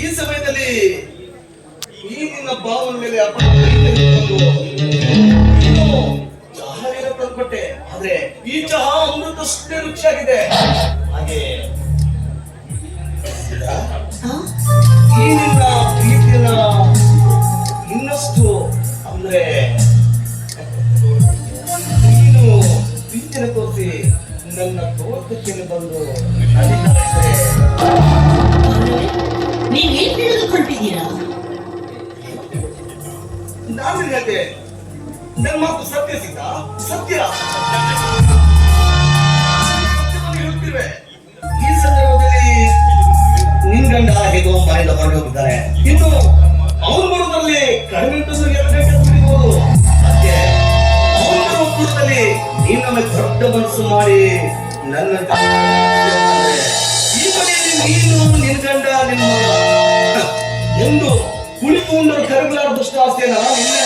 ಈ ಸಮಯದಲ್ಲಿ ನೀ ನಿನ್ನ ಭಾವನ ಮೇಲೆ ತಂದ್ಕೊಟ್ಟೆ ಆದ್ರೆ ಈ ಚಹಾ ಅಮೃತಷ್ಟೇ ರುಚಿಯಾಗಿದೆ ಹಾಗೆ ಇನ್ನಷ್ಟು ಅಂದ್ರೆ ನೀನು ಪ್ರೀತಿನ ತೋರಿಸಿ ನನ್ನ ತೋಟಕ್ಕೆ ಬಂದು ನೀವ್ ಏನ್ ತಿಳಿದುಕೊಂಡಿದ್ದೀರಾ ನಾನು ಹೇಳಿದೆ ಸತ್ಯ ಸಿಕ್ಕ ಸತ್ಯ. ಈ ಸಂದರ್ಭದಲ್ಲಿ ನಿನ್ ಗಂಡ ಹೇಗೋ ಇನ್ನು ಅವನು ಬರೋದ್ರಲ್ಲಿ ಕಡಿಮೆ ಮತ್ತೆ ಬರುವ ಪೂರ್ವದಲ್ಲಿ ನೀನು ದೊಡ್ಡ ಮನಸ್ಸು ಮಾಡಿ ನನ್ನ ಈ ಮನೆಯಲ್ಲಿ ನೀನು, ನಿನ್ ಗಂಡ, ನಿಮ್ಮ ಎಂದು ಕುಳಿತುಕೊಂಡು ಕರಗಲಾರದಷ್ಟು ಆಸೆಯನ್ನ ನಿನ್ನೆ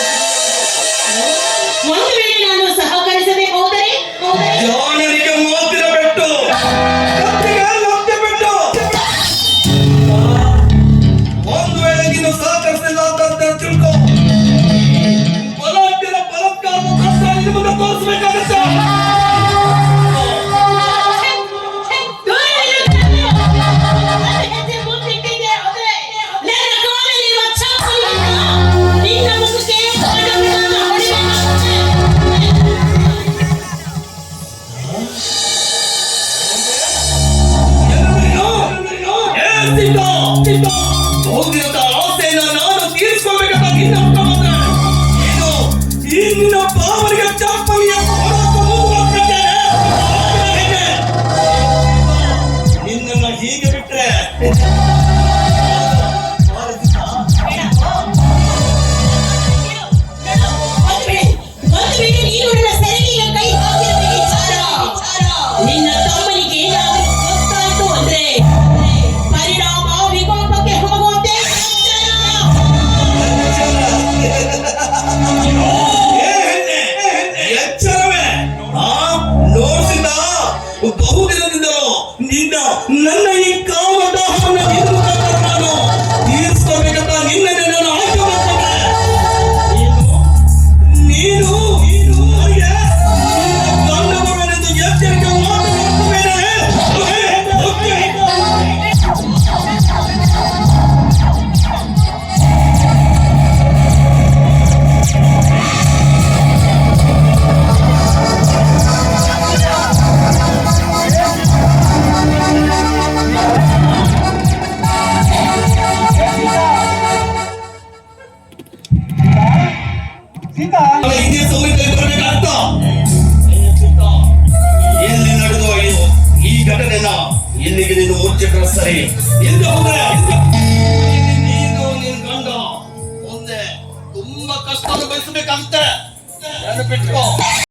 ಈ ಅಲ್ಲ, ಇದೇ ಸಮಯದಲ್ಲಿ ಬರಬೇಕಾಗ್ತ ಎಲ್ಲಿ ನಡೆದು ಈ ಘಟನೆನ ಎಲ್ಲಿಗೆ ನೀನು ಮುಚ್ಚೆ ಕಳಿಸ್ತಾರೆ?